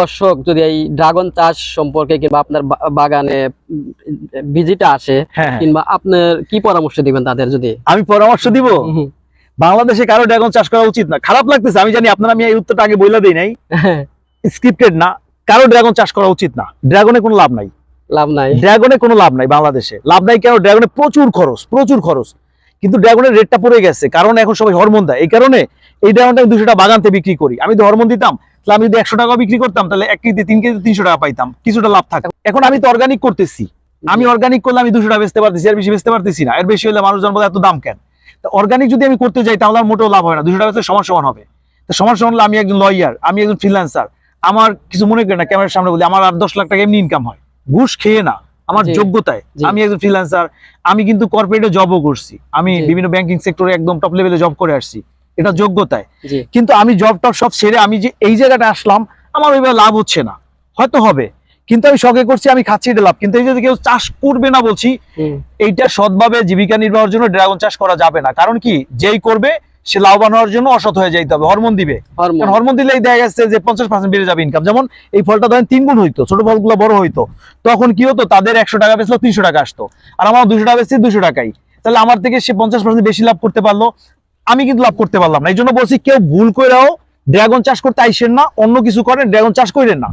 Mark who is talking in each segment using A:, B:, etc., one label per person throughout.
A: দর্শক যদি এই ড্রাগন চাষ সম্পর্কে কিংবা আপনার বাগানে ভিজিটা আসে
B: হ্যাঁ হ্যাঁ।
A: কিংবা আপনার কি পরামর্শ দিবেন তাদের যদি?
B: আমি পরামর্শ দিব। বাংলাদেশে কারও ড্রাগন চাষ করা উচিত না। খারাপ লাগতেছে আমি জানি আপনারা আমি এই উত্তরটা আগে বইলা দেই নাই।
A: হ্যাঁ,
B: স্ক্রিপ্টেড না। কারও ড্রাগন চাষ করা উচিত না। ড্রাগনে কোনো লাভ নাই।
A: লাভ নাই।
B: ড্রাগনে কোনো লাভ নাই বাংলাদেশে। লাভ নাই কেন? ড্রাগনে প্রচুর খরচ প্রচুর খরচ। কিন্তু ড্রাগনের রেটটা পড়ে গেছে। কারণ এখন সবাই হরমোন দেয়। এই কারণে এই ড্রাগনটা দুশো টাকা বাগানতে বিক্রি করি। আমি তো হরমোন দিতাম। তাহলে আমি যদি একশো টাকা বিক্রি করতাম তাহলে এক কেজি তিন কেজি তিনশো টাকা পাইতাম। কিছুটা লাভ থাকে এখন আমি তো অর্গানিক করতেছি। আমি অর্গানিক করলে আমি দুশো টাকা বেচতে পারতেছি আর বেশি বেচতে পারতেছি না। এর বেশি হলে মানুষজন বলে এত দাম কেন? অর্গানিক যদি আমি করতে যাই তাহলে আর মোটেও লাভ হয় না। দুশো টাকা বেচলে সমান সমান হবে। তো সমান সমান হলে আমি একজন লয়ার আমি একজন ফ্রিল্যান্সার আমার কিছু মনে করি না ক্যামেরার সামনে বলি আমার আর দশ লাখ টাকা এমনি ইনকাম হয়। ঘুষ খেয়ে না। আমার যোগ্যতায়। আমি একজন ফ্রিল্যান্সার আমি কিন্তু কর্পোরেটে জবও করছি। আমি বিভিন্ন ব্যাংকিং সেক্টরে একদম টপ লেভেলে জব করে আসছি। এটা যোগ্যতায়। কিন্তু আমি জব টব সব ছেড়ে আমি যে এই জায়গাটা আসলাম আমার ওইভাবে লাভ হচ্ছে না। হয়তো হবে। কিন্তু আমি শখে করছি আমি খাচ্ছি এটা লাভ। কিন্তু এই যে কেউ চাষ করবে না বলছি এইটা সৎভাবে জীবিকা নির্বাহের জন্য ড্রাগন চাষ করা যাবে না। কারণ কি যেই করবে সে লাভবান হওয়ার জন্য অসৎ হয়ে যাইতে হবে হরমোন দিবে।
A: হরমোন।
B: দিলেই দেখা যাচ্ছে যে পঞ্চাশ পার্সেন্ট বেড়ে যাবে ইনকাম যেমন এই ফলটা ধরেন তিন গুণ হইতো ছোট ফলগুলো বড় হইতো। তখন কি হতো তাদের একশো টাকা বেচলো তিনশো টাকা আসতো। আর আমার দুশো টাকা বেচছি দুশো টাকাই। তাহলে আমার থেকে সে পঞ্চাশ পার্সেন্ট বেশি লাভ করতে পারল আমি কিন্তু লাভ করতে পারলাম না। এই জন্য বলছি কেউ ভুল করেও ড্রাগন চাষ করতে আইসেন না অন্য কিছু করেন ড্রাগন চাষ করেন না।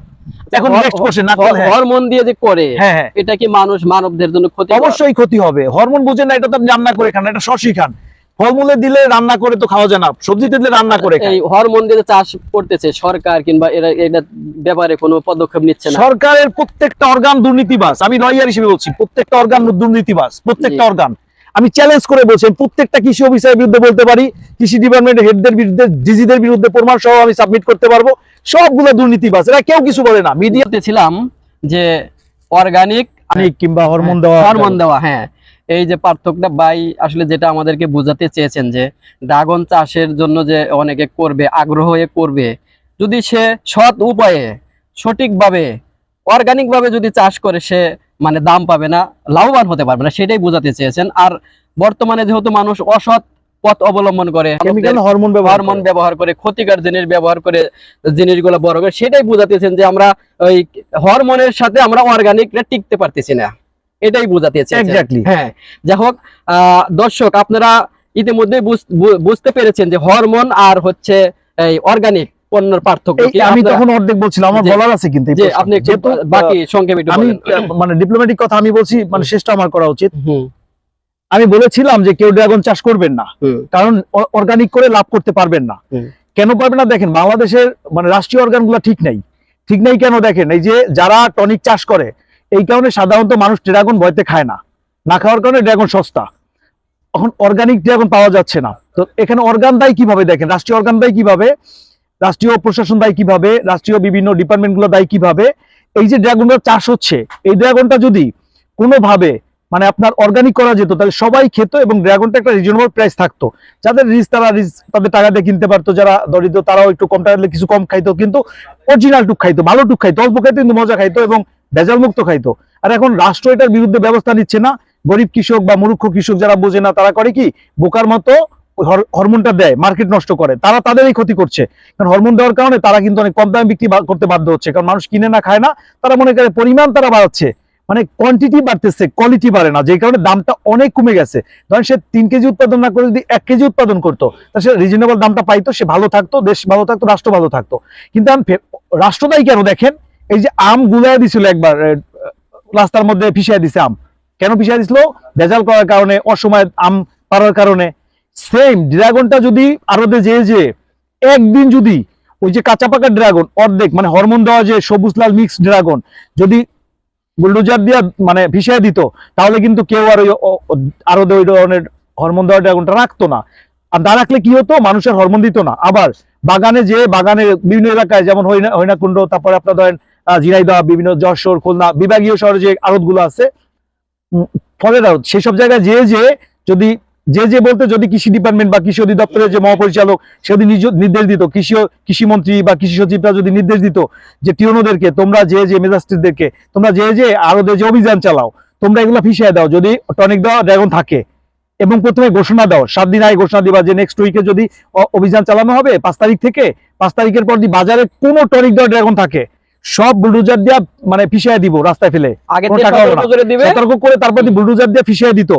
B: এখন নেক্সট কোশ্চেন না
A: হরমোন দিয়ে যে করে
B: হ্যাঁ
A: এটা কি মানুষ মানবদের জন্য ক্ষতি
B: অবশ্যই ক্ষতি হবে। হরমোন বুঝেন না এটা তো আপনি রান্না করে খান এটা সসই খান। ফলমূলে দিলে রান্না করে তো খাওয়া যায় না সবজিতে দিলে রান্না করে খায়।
A: এই হরমোন দিয়ে চাষ করতেছে সরকার কিংবা এরা এটা ব্যাপারে কোনো পদক্ষেপ নিচ্ছে না?
B: সরকারের প্রত্যেকটা অর্গান দুর্নীতিবাস আমি লয়ার হিসেবে বলছি প্রত্যেকটা অর্গান দুর্নীতিবাস প্রত্যেকটা অর্গান আমি চ্যালেঞ্জ করে বলছি প্রত্যেকটা কৃষি অফিসারের বিরুদ্ধে বলতে পারি কৃষি ডিপার্টমেন্টের হেডদের বিরুদ্ধে ডিজিদের বিরুদ্ধে প্রমাণ সহ আমি সাবমিট করতে পারব। সবগুলো দুর্নীতিবাজ এরা কেউ কিছু বলে না। মিডিয়া
A: ছিলাম যে অর্গানিক
B: কিংবা হরমোন দেওয়া
A: হরমোন দেওয়া হ্যাঁ। এই যে পার্থক্যটা বাই আসলে যেটা আমাদেরকে বোঝাতে চেয়েছেন যে ড্রাগন চাষের জন্য যে অনেকে করবে আগ্রহ হয়ে করবে যদি সে সৎ উপায়ে সঠিকভাবে অর্গানিকভাবে যদি চাষ করে সে মানে দাম পাবে না লাভবান হতে পারবে না সেটাই বোঝাতে চেয়েছেন। আর বর্তমানে যেহেতু মানুষ অসৎ পথ অবলম্বন করে
B: হরমোন ব্যবহার
A: হরমোন। ব্যবহার করে ক্ষতিকর জিনিস ব্যবহার করে জিনিসগুলো বড় করে সেটাই বোঝাতেছেন যে আমরা ওই হরমোনের সাথে আমরা অর্গানিকটা টিকতে পারতেছি না। এটাই বোঝাতে হ্যাঁ যাই হোক আহ, দর্শক আপনারা ইতিমধ্যে বুঝতে পেরেছেন যে হরমোন আর হচ্ছে এই অর্গানিক পণ্যের পার্থক্য
B: আমি তখন অর্ধেক বলছিলাম আমার বলার আছে কিন্তু।
A: আপনি বাকি সংক্ষেপে
B: আমি মানে ডিপ্লোম্যাটিক কথা আমি বলছি মানে শেষটা আমার করা উচিত। আমি বলেছিলাম যে কেউ ড্রাগন চাষ করবেন না কারণ অর্গানিক করে লাভ করতে পারবেন না। কেন পারবেন না? দেখেন বাংলাদেশের মানে রাষ্ট্রীয় অর্গানগুলো ঠিক নেই। ঠিক নেই কেন দেখেন? এই যে যারা টনিক চাষ করে এই কারণে সাধারণত মানুষ ড্রাগন ভয়তে খায় না। না খাওয়ার কারণে ড্রাগন সস্তা। এখন অর্গানিক ড্রাগন পাওয়া যাচ্ছে না। তো এখানে অর্গান দায়ী কীভাবে দেখেন? রাষ্ট্রীয় অর্গান দায়ী কীভাবে? রাষ্ট্রীয় প্রশাসন দায়ী কীভাবে? রাষ্ট্রীয় বিভিন্ন ডিপার্টমেন্টগুলো দায়ী কীভাবে? এই যে ড্রাগনটা চাষ হচ্ছে, এই ড্রাগনটা যদি কোনোভাবে মানে আপনার অর্গানিক করা যেত, তাহলে সবাই খেত এবং ড্রাগনটা একটা রিজনেবল প্রাইস থাকতো। যাদের রিস্ক তারা রিস্ক তাদের টাকা দিয়ে কিনতে পারতো, যারা দরিদ্র, তারাও একটু কম টাকা কিছু কম খাইতো, কিন্তু অরিজিনাল টুক খাইতো, ভালো টুক খাইতো, অল্প খাইতো কিন্তু মজা খাইতো এবং ভেজাল মুক্ত খাইতো। আর এখন রাষ্ট্র এটার বিরুদ্ধে ব্যবস্থা নিচ্ছে না। গরিব কৃষক বা মূর্খ কৃষক যারা বোঝে না, তারা করে কি? বোকার মতো হরমোনটা দেয়, মার্কেট নষ্ট করে, তারা তাদেরই ক্ষতি করছে। কারণ হরমোন দেওয়ার কারণে তারা কিন্তু অনেক কম দামে বিক্রি করতে বাধ্য হচ্ছে। কারণ মানুষ কিনে না, খায় না, তারা মনে করে পরিমাণ তারা বাড়াচ্ছে। মানে কোয়ান্টিটি বাড়তেছে কোয়ালিটি বাড়ে না যে কারণে দামটা অনেক কমে গেছে। ধরেন সে তিন কেজি উৎপাদন না করে যদি এক কেজি উৎপাদন করতো, তা সে রিজনেবল দামটা পাইতো, সে ভালো থাকতো, দেশ ভালো থাকতো, রাষ্ট্র ভালো থাকতো। কিন্তু আমি রাষ্ট্রদায়ী কেন দেখেন? এই যে আম গুলায় দিছিল একবার রাস্তার মধ্যে ফিসাই দিছে আম। কেন ফিসাই দিছিল? ভেজাল করার কারণে, অসময় আম পারার কারণে। সেম ড্রাগনটা যদি আরও যে যে, একদিন যদি ওই যে কাঁচা পাকা ড্রাগন অর্ধেক মানে হরমোন দেওয়া যে সবুজ লাল মিক্স ড্রাগন যদি বুলডোজার দিয়ে মানে ভিসায় দিত, তাহলে কিন্তু কেউ আর ওই আরও ওই ধরনের হরমোন দেওয়া ড্রাগনটা রাখতো না। আর না রাখলে কি হতো? মানুষের হরমোন দিত না। আবার বাগানে যে বাগানে বিভিন্ন এলাকায়, যেমন হইনা হইনাকুণ্ড তারপরে আপনার ধরেন ঝিনাইদহ, বিভিন্ন যশোর, খুলনা, বিভাগীয় শহরে যে আড়তগুলো আছে ফলের আড়ত, সেসব জায়গায় যে যে যদি যে যে বলতে যদি কৃষি ডিপার্টমেন্ট বা কৃষি অধিদপ্তরের যে মহাপরিচালক, সে যদি নির্দেশ দিত, কৃষি কৃষি মন্ত্রী বা কৃষি সচিবরা যদি নির্দেশ দিত যে টিওনোদেরকে তোমরা যে যে মেজাস্ট্রিদেরকে তোমরা যে যে আরও যে অভিযান চালাও, তোমরা এগুলো ফিসিয়ে দাও যদি টনিক দেওয়া ড্রাগন থাকে। এবং প্রথমে ঘোষণা দাও, সাত দিন আগে ঘোষণা দিবা যে নেক্সট উইকে যদি অভিযান চালানো হবে, পাঁচ তারিখ থেকে, পাঁচ তারিখের পর যদি বাজারে কোনো টনিক দেওয়া ড্রাগন থাকে সব বুলডোজার দিয়ে মানে পিছিয়ে দিব রাস্তায় ফেলে।
A: সতর্ক করে
B: তারপর বুলডোজার দিয়ে ফিসিয়ে দিত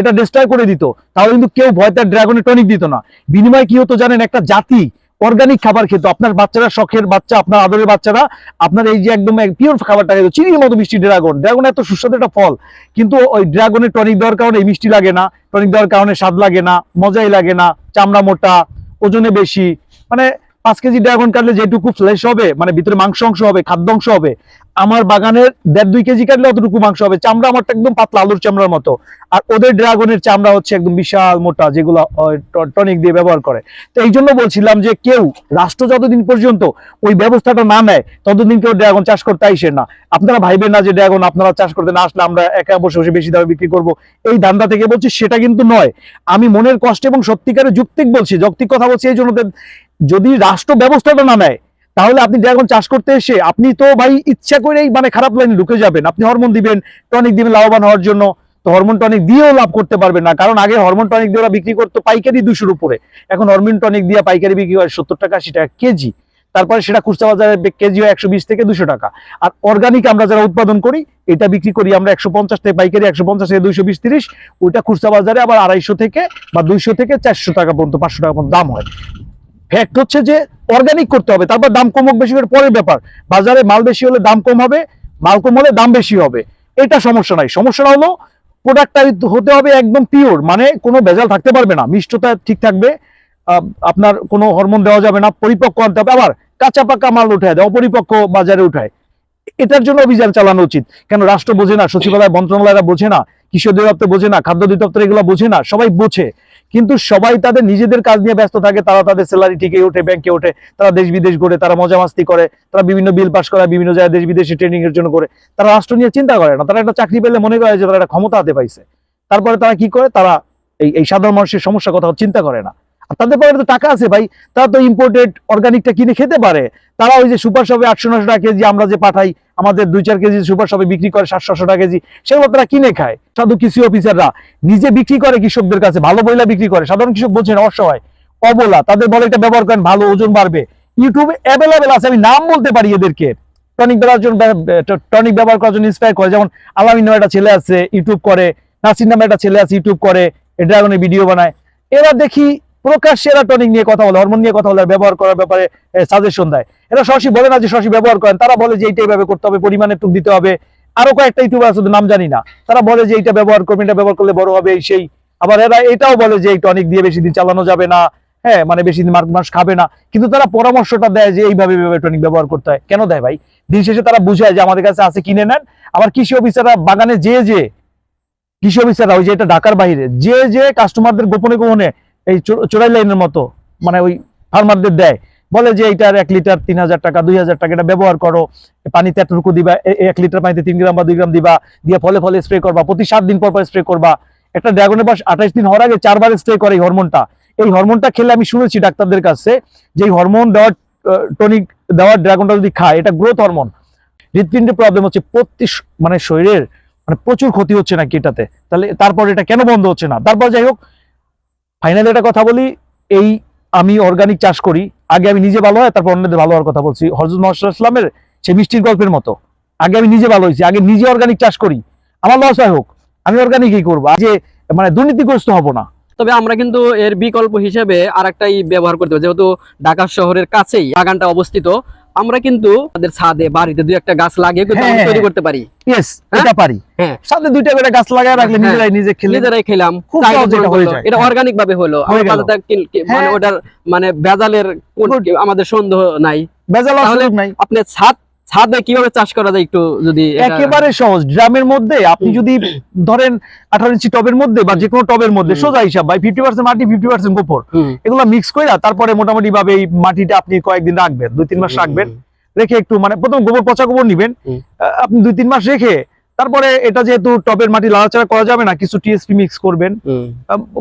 B: এটা ডিস্ট্রয় করে দিত তাহলে কিন্তু কেউ ভয়তে ড্রাগনের টনিক দিত না। বিনিময়ে কি হতো জানেন? একটা জাতি অর্গানিক খাবার খেত। আপনার বাচ্চারা শখের বাচ্চা আপনার আদরের বাচ্চারা আপনার এই যে একদম পিওর খাবারটা খেত। চিনির মতো মিষ্টি ড্রাগন ড্রাগন এত সুস্বাদু একটা ফল। কিন্তু ওই ড্রাগনের টনিক দেওয়ার কারণে এই মিষ্টি লাগে না। টনিক দেওয়ার কারণে স্বাদ লাগে না মজাই লাগে না। চামড়া মোটা ওজনে বেশি। মানে পাঁচ কেজি ড্রাগন কাটলে যেটুকু ফ্লেশ হবে মানে ভিতরে মাংস অংশ হবে খাদ্য অংশ হবে আমার বাগানের দেড় দুই কেজি কাটলে অতটুকু মাংস হবে। চামড়া আমারটা একদম পাতলা, আলুর চামড়ার মতো। আর ওদের ড্রাগনের চামড়া হচ্ছে একদম বিশাল মোটা, যেগুলো টনিক দিয়ে ব্যবহার করে। তো এই জন্য বলছিলাম যে কেউ রাষ্ট্র যতদিন পর্যন্ত ওই ব্যবস্থাটা না নেয়, ততদিন কেউ ড্রাগন চাষ করতে আইসেন না। আপনারা ভাইবেন না যে ড্রাগন আপনারা চাষ করতে না আসলে আমরা একা বসে বসে বেশি দামে বিক্রি করব। এই ধান্দা থেকে বলছি সেটা কিন্তু নয়। আমি মনের কষ্ট এবং সত্যিকারের যুক্তিক বলছি, যৌক্তিক কথা বলছি এই জন্য যদি রাষ্ট্র ব্যবস্থাটা না নেয় তাহলে আপনি ড্রাগন চাষ করতে এসে আপনি তো ভাই ইচ্ছা করেই মানে খারাপ লাইনে ঢুকে যাবেন। আপনি হরমোন দিবেন টনিক দিবেন লাভবান হওয়ার জন্য। তো হরমোন টনিক দিয়েও লাভ করতে পারবেন না। কারণ আগে হরমোন টনিক দিয়ে ওরা বিক্রি করতো পাইকারি দুশোর উপরে। এখন হরমোন টনিক দিয়ে পাইকারি বিক্রি হয় সত্তর টাকা, আশি টাকা কেজি। তারপরে সেটা খুচরা বাজারে কেজি হয় একশো বিশ থেকে দুশো টাকা। আর অর্গানিক আমরা যারা উৎপাদন করি, এটা বিক্রি করি আমরা একশো পঞ্চাশ থেকে পাইকারি, একশো পঞ্চাশ থেকে দুইশো বিশ, তিরিশ। ওইটা খুচরা বাজারে আবার আড়াইশো থেকে বা দুইশো থেকে চারশো টাকা পর্যন্ত, পাঁচশো টাকা পর্যন্ত দাম হয়। ফ্যাক্ট হচ্ছে যে অর্গানিক করতে হবে, তারপর দাম কমক বেশি করে, পরের ব্যাপার। বাজারে মাল বেশি হলে দাম কম হবে, মাল কম হলে দাম বেশি হবে। এটা সমস্যা নাই। সমস্যাটা হলো প্রোডাক্টটা হতে হবে একদম পিওর মানে কোনো ভেজাল থাকতে পারবে না। মিষ্টতা ঠিক থাকবে আপনার কোনো হরমোন দেওয়া যাবে না, পরিপক্ক আনতে হবে। আবার কাঁচা পাকা মাল উঠায় দেয়, অপরিপক্ক বাজারে উঠায়। এটার জন্য অভিযান চালানো উচিত। কেন রাষ্ট্র বোঝে না, সচিবালয়, মন্ত্রণালয়রা বোঝে না, কৃষি অধিদপ্তর বোঝে না, খাদ্য অধিদপ্তর এগুলো বোঝে না, সবাই বোঝে। কিন্তু সবাই তাদের নিজেদের কাজ নিয়ে ব্যস্ত থাকে, তারা তাদের স্যালারি ঠিকই ওঠে ব্যাংকে ওঠে, তারা দেশ বিদেশ ঘুরে, তারা মজা মাস্তি করে, তারা বিভিন্ন বিল পাস করে, বিভিন্ন জায়গায় দেশ বিদেশে ট্রেনিং এর জন্য করে তারা রাষ্ট্র নিয়ে চিন্তা করে না, তারা একটা চাকরি পেলে মনে করে যে তারা একটা ক্ষমতা হাতে পাইছে। তারপরে তারা কি করে? তারা এই এই সাধারণ মানুষের সমস্যার কথা চিন্তা করে না। আর তাদের পরে তো টাকা আছে ভাই, তারা তো ইম্পোর্টেড অর্গানিকটা কিনে খেতে পারে। তারা ওই যে সুপার শপে আটশো নশো টাকা কেজি আমরা যে পাঠাই আমাদের দুই চার কেজি সুপার শপে বিক্রি করে সাতশো টাকা কেজি সেগুলো তারা কিনে খায়। সাধু কৃষি অফিসাররা নিজে বিক্রি করে কৃষকদের কাছে, ভালো বইলা বিক্রি করে। সাধারণ কৃষক বোঝেন অসহায়, অবলা, তাদের বলে এটা ব্যবহার করেন, ভালো ওজন বাড়বে। ইউটিউবে অ্যাভেলেবেল আছে, আমি নাম বলতে পারি এদেরকে। টনিক ব্যবহার জন্য টনিক ব্যবহার করার জন্য ইন্সপায়ার করে। যেমন আলামিন নামে একটা ছেলে আছে ইউটিউব করে, নাসির নামে একটা ছেলে আছে ইউটিউব করে, ড্রাগনের ভিডিও বানায়। এরা দেখি প্রকাশ্যে এরা টনিক নিয়ে কথা বলে হরমোন নিয়ে কথা বলে, ব্যবহার করার ব্যাপারে সাজেশন দেয়। এরা সরাসরি বলে না যে সরাসরি ব্যবহার করেন, তারা বলে যে এইটা এইভাবে করতে হবে, পরিমাণে টুক দিতে হবে। আরও কয়েকটা ইউটিউবার আছে নাম জানি না। তারা বলে যে এইটা ব্যবহার করবেন, এটা ব্যবহার করলে বড় হবে সেই। আবার এরা এটাও বলে যে এই টনিক দিয়ে বেশি দিন চালানো যাবে না। হ্যাঁ মানে বেশি দিন মানুষ খাবে না। কিন্তু তারা পরামর্শটা দেয় যে এইভাবে টনিক ব্যবহার করতে হয়। কেন দেয় ভাই? দিন শেষে তারা বুঝায় যে আমাদের কাছে আছে, কিনে নেন। আবার কৃষি অফিসাররা বাগানে যে যে কৃষি অফিসাররা, ওই যে এটা ঢাকার বাইরে, যে যে কাস্টমারদের গোপনে গোপনে এই চোরাই লাইনের মতো মানে ওই ফার্মারদের দেয়। বলে যে এইটার এক লিটার তিন হাজার টাকা, দুই হাজার টাকা, এটা ব্যবহার করো। পানিতে এতটুকু দিবা এক লিটার পানিতে তিন গ্রাম বা দুই গ্রাম দিবা, দিয়ে ফলে ফলে স্প্রে করবা, প্রতি সাত দিন পর পর স্প্রে করবা। একটা ড্রাগনের বয়স আঠাশ দিন হওয়ার আগে চারবার স্প্রে করে এই হরমোনটা এই হরমোনটা খেলে আমি শুনেছি ডাক্তারদের কাছে যে হরমোন দেওয়ার টনিক দেওয়ার ড্রাগনটা যদি খায়, এটা গ্রোথ হরমোন হৃৎপিণ্ডের প্রবলেম হচ্ছে, প্রতি মানে শরীরের মানে প্রচুর ক্ষতি হচ্ছে নাকি এটাতে? তাহলে তারপর এটা কেন বন্ধ হচ্ছে না? তারপর যাই হোক ফাইনালি একটা কথা বলি, এই আমি অর্গানিক চাষ করি, আগে আমি নিজে ভালো হয়, তারপর অন্যদের ভালো হওয়ার কথা বলছি। হজরত মোহাম্মদ ইসলামের সে মিষ্টির গল্পের মতো। আগে আমি নিজে ভালো হয়েছি, আগে নিজে অর্গানিক চাষ করি। আমার লস হয় হোক, আমি অর্গানিকই করব আগে মানে দুর্নীতিগ্রস্ত হব না।
A: তবে আমরা কিন্তু এর বিকল্প হিসেবে আরেকটাই ব্যবহার করতে পারি, যেহেতু ঢাকা শহরের কাছেই বাগানটা অবস্থিত। আমরা কিন্তু আমাদের ছাদে বাড়িতে দুই একটা গাছ লাগিয়ে
B: হ্যাঁ।
A: তৈরি করতে পারি হ্যাঁ?
B: এটা পারি
A: হ্যাঁ।
B: সাথে দুইটা করে গাছ লাগায় রাখলে। নিজেরাই নিজে খেলে
A: নিজেরাই খেলাম
B: এটা যায়।
A: এটা। অর্গানিক ভাবে হলো মানে। ওটার মানে ভেজালের কোন- আমাদের সন্দেহ নাই
B: সুযোগ নাই
A: আপনি ছাদ ছাদে কীভাবে চাষ করা যায় একটু যদি
B: একেবারে সহজ। ড্রামের মধ্যে আপনি যদি ধরেন আঠারো ইঞ্চি টবের মধ্যে বা যে কোনো টবের মধ্যে সোজা হিসাব ভাই ফিফটি পার্সেন্ট মাটি ফিফটি পার্সেন্ট গোপর এগুলো মিক্স করে তারপরে মোটামুটি ভাবে এই মাটিটা আপনি কয়েকদিন রাখবেন দুই তিন মাস রাখবেন। রেখে একটু মানে প্রথম গোবর পচা গোবর নিবেন। আপনি দুই তিন মাস রেখে তারপরে এটা যেহেতু টবের মাটি লাড়াচাড়া করা যাবে না কিছু টিএসপি মিক্স করবেন।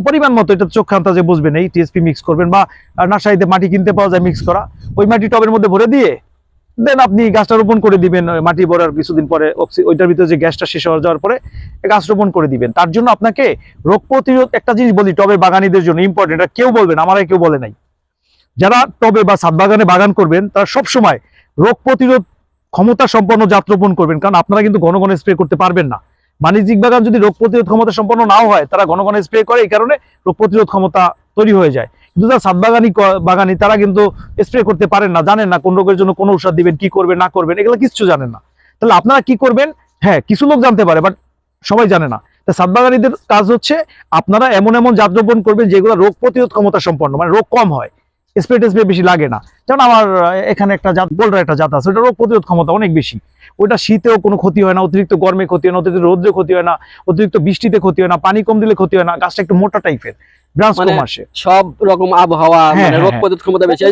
B: পরিমাণ মতো এটা চোখ যে বুঝবেন এই টিএসপি মিক্স করবেন বা নার্সারিতে মাটি কিনতে পাওয়া যায় মিক্স করা। ওই মাটি টবের মধ্যে ভরে দিয়ে দেন আপনি গাছটা রোপণ করে দিবেন মাটি ভরার কিছুদিন পরে ওইটার ভিতরে যে গ্যাসটা শেষ হয়ে যাওয়ার পরে গাছ রোপণ করে দিবেন। তার জন্য আপনাকে রোগ প্রতিরোধ একটা জিনিস বলি টবের বাগানীদের জন্য ইম্পর্টেন্ট এটা কেউ বলবেন আমারাই কেউ বলে নাই। যারা টবে বা ছাদ বাগানে বাগান করবেন, তারা সব সময় রোগ প্রতিরোধ ক্ষমতা সম্পন্ন জাত রোপণ করবেন, কারণ আপনারা কিন্তু ঘন ঘন স্প্রে করতে পারবেন না। বাণিজ্যিক বাগান যদি রোগ প্রতিরোধ ক্ষমতা সম্পন্ন নাও হয়, তারা ঘন ঘন স্প্রে করে, এই কারণে রোগ প্রতিরোধ ক্ষমতা তৈরি হয়ে যায়। যারা সাত বাগানি বাগানি, তারা কিন্তু স্প্রে করতে পারেন না, জানেন না কোন রোগের জন্য কোন ঔষধ দিবেন, কি করবেন, না করবেন, এগুলো কিছু জানেন না। তাহলে আপনারা কি করবেন? হ্যাঁ কিছু লোক জানতে পারে বাট সবাই জানে না। তা বাগানিদের কাজ হচ্ছে, আপনারা এমন এমন জাত রোপণ করবেন যেগুলো রোগ প্রতিরোধ ক্ষমতা সম্পন্ন মানে রোগ কম হয়। স্প্রে টেস্প্রে বেশি লাগে না। যেমন আমার এখানে একটা জাত বোল্ডার একটা জাত আছে ওটা রোগ প্রতিরোধ ক্ষমতা অনেক বেশি। ওটা শীতেও কোনো ক্ষতি হয় না অতিরিক্ত গরমে ক্ষতি হয় না অতিরিক্ত রোদ্রে ক্ষতি হয় না অতিরিক্ত বৃষ্টিতে ক্ষতি হয় না পানি কম দিলে ক্ষতি হয় না গাছটা একটু মোটা টাইপের
A: মানে
B: কম আসে।
A: সব রকম আবহাওয়া
B: হ্যাঁ,
A: মানে
B: হ্যাঁ,
A: রোগ
B: হ্যাঁ।
A: প্রতিরোধ ক্ষমতা বেশি।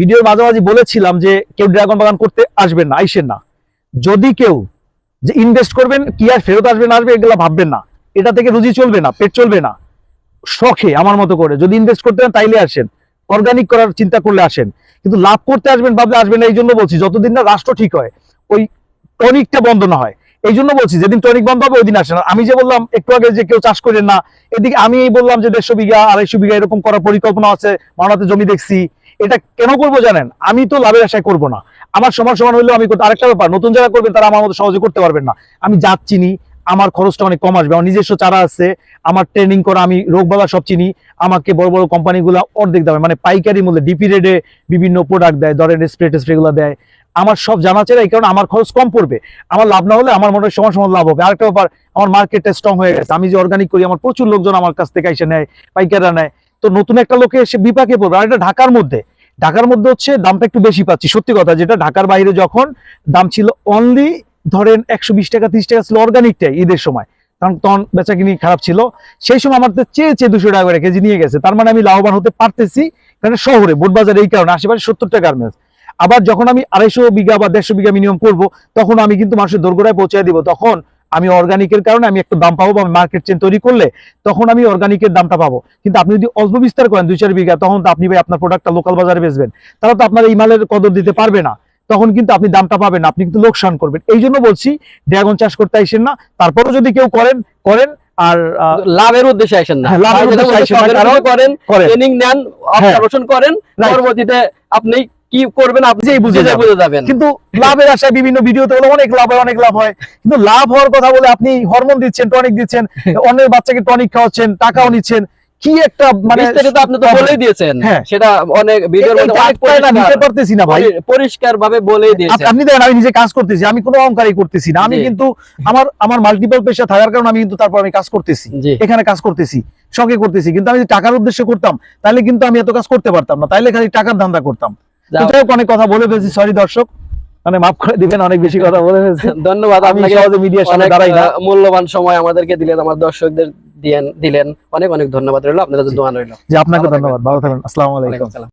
B: ভিডিওর মাঝামাঝি বলেছিলাম যে কেউ ড্রাগন বাগান করতে আসবেন না আইসেন না। যদি কেউ যে ইনভেস্ট করবেন কি আর ফেরত আসবে না আসবে এগুলো ভাববেন না। এটা থেকে রুজি চলবে না পেট চলবে না। শখে আমার মতো করে। যদি ইনভেস্ট করতে তাইলে আসেন। অর্গানিক করার চিন্তা করলে আসেন। কিন্তু লাভ করতে আসবেন, ভাবলে আসবেন না, এই জন্য বলছি, যতদিন না রাষ্ট্র ঠিক হয়, ওই টনিকটা বন্ধ না হয়। এই জন্য বলছি, যেদিন টনিক বন্ধ হবে ওই দিন আসেন আমি যে বললাম, একটু আগে যে কেউ চাষ করেন না, এদিকে আমি এই বললাম যে দেড়শো বিঘা, আড়াইশো বিঘা এরকম করার পরিকল্পনা আছে মাওনাতে জমি দেখছি। এটা কেন করব জানেন? আমি তো লাভের আশায় করব না। আমার সমান সমান হলেও আমি আরেকটা ব্যাপার, নতুন যারা করবেন, তারা আমার মতো সহজে করতে পারবেন না। আমি জাত চিনি আমার খরচটা অনেক কম আসবে। আমার নিজস্ব চারা আছে, আমার ট্রেনিং করা, আমি রোগ বালা সব চিনি, আমাকে বড় বড় কোম্পানিগুলো অর্ধেক দামে মানে পাইকারি মূল্যে ডিপি রেডে বিভিন্ন প্রোডাক্ট দেয়, ধরেন স্প্রে টেস্প্রে গুলো দেয়। আমার সব জানা চেরা এই কারণে আমার খরচ কম পড়বে। আমার লাভ না হলে আমার মনে হয় সমান সমান লাভ হবে। আরেকটা ব্যাপার, আমার মার্কেটটা স্ট্রং হয়ে গেছে। আমি যে অর্গানিক করি, আমার প্রচুর লোকজন আমার কাছ থেকে এসে নেয়, পাইকাররা নেয়। তো নতুন একটা লোকে এসে বিপাকে পড়বে। আর এটা ঢাকার মধ্যে। ঢাকার মধ্যে হচ্ছে দামটা একটু বেশি পাচ্ছি। সত্যি কথা, যেটা ঢাকার বাইরে যখন দাম ছিল অনলি ধরেন একশো বিশ টাকা, ত্রিশ টাকা ছিল অর্গানিকটাই ঈদের সময়। কারণ তখন বেচা কিনি খারাপ ছিল। সেই সময় আমার তো চেয়ে চেয়ে দুশো টাকা করে কেজি নিয়ে গেছে। তার মানে আমি লাভবান হতে পারতেছি কারণ শহরে বোটবাজার এই কারণে, আশেপাশে সত্তর টাকা গার্মেন্টস আবার যখন আমি আড়াইশো বিঘা বা দেড়শো বিঘা মিনিমাম করব, তখন আমি কিন্তু মানুষের দোরগোড়ায় পৌঁছে দিব। তখন আমি অর্গানিকের কারণে আমি একটা দাম পাবো বা মার্কেট চেন তৈরি করলে তখন আমি অর্গানিকের দামটা পাবো। কিন্তু আপনি যদি অল্প বিস্তার করেন, দুই চার বিঘা, তখন তো আপনি ভাই আপনার প্রোডাক্টটা লোকাল বাজারে বেচবেন। তারা তো আপনার এই মালের কদর দিতে পারবে না। তখন কিন্তু আপনি দামটা পাবেন আপনি কিন্তু লোকসান করবেন। এই জন্য বলছি ড্রাগন চাষ করতে আইসেন না তারপরও যদি কেউ করেন করেন আর
A: লাভের উদ্দেশ্যে আসেন না।
B: হ্যাঁ, লাভের উদ্দেশ্যে আসেন
A: করেন ট্রেনিং নেন অবজারভেশন করেন পরবর্তীতে আপনি কি করবেন আপনি
B: বুঝে যাবেন।
A: বুঝে যাবেন।
B: কিন্তু লাভের আশায় বিভিন্ন ভিডিওতে হলো অনেক লাভ হয় অনেক লাভ হয়। কিন্তু লাভ হওয়ার কথা বলে আপনি হরমোন দিচ্ছেন টনিক দিচ্ছেন অন্যের বাচ্চাকে টনিক খাওয়াচ্ছেন টাকাও নিচ্ছেন। কি একটা মানে
A: বিস্তারিত আপনি তো বলেই দিয়েছেন।
B: হ্যাঁ।
A: সেটা অনেক ভিডিওর মধ্যে অনেক
B: নিতে পারতেছি না ভাই।
A: পরিষ্কার ভাবে বলেই দিয়েছেন।
B: আপনি দেখেন আমি নিজে কাজ করতেছি আমি কোনো অহংকারই করতেছি না। আমি কিন্তু আমার আমার মাল্টিপল পেশা থাকার কারণে আমি কিন্তু তারপর আমি কাজ করতেছি। এখানে কাজ করতেছি শখে করতেছি। কিন্তু আমি টাকার উদ্দেশ্যে করতাম তাহলে কিন্তু আমি এত কাজ করতে পারতাম না। তাইলে খালি টাকার ধান্দা করতাম। অনেক কথা বলে ফেলছি। সরি দর্শক। মানে মাফ করে দিবেন অনেক বেশি কথা বলে ফেলছি।
A: ধন্যবাদ
B: আমি
A: আপনাকে।
B: সহজে মিডিয়ার সামনে দাঁড়াই না।
A: মূল্যবান সময় আমাদেরকে দিলেন আমার দর্শকদের দিলেন দিলেন। অনেক অনেক ধন্যবাদ রইল। আপনাদের দোয়া রইল।
B: আপনাকে ধন্যবাদ। ভালো থাকবেন। আসসালামু আলাইকুম।
A: ওয়ালাইকুম আসসালাম।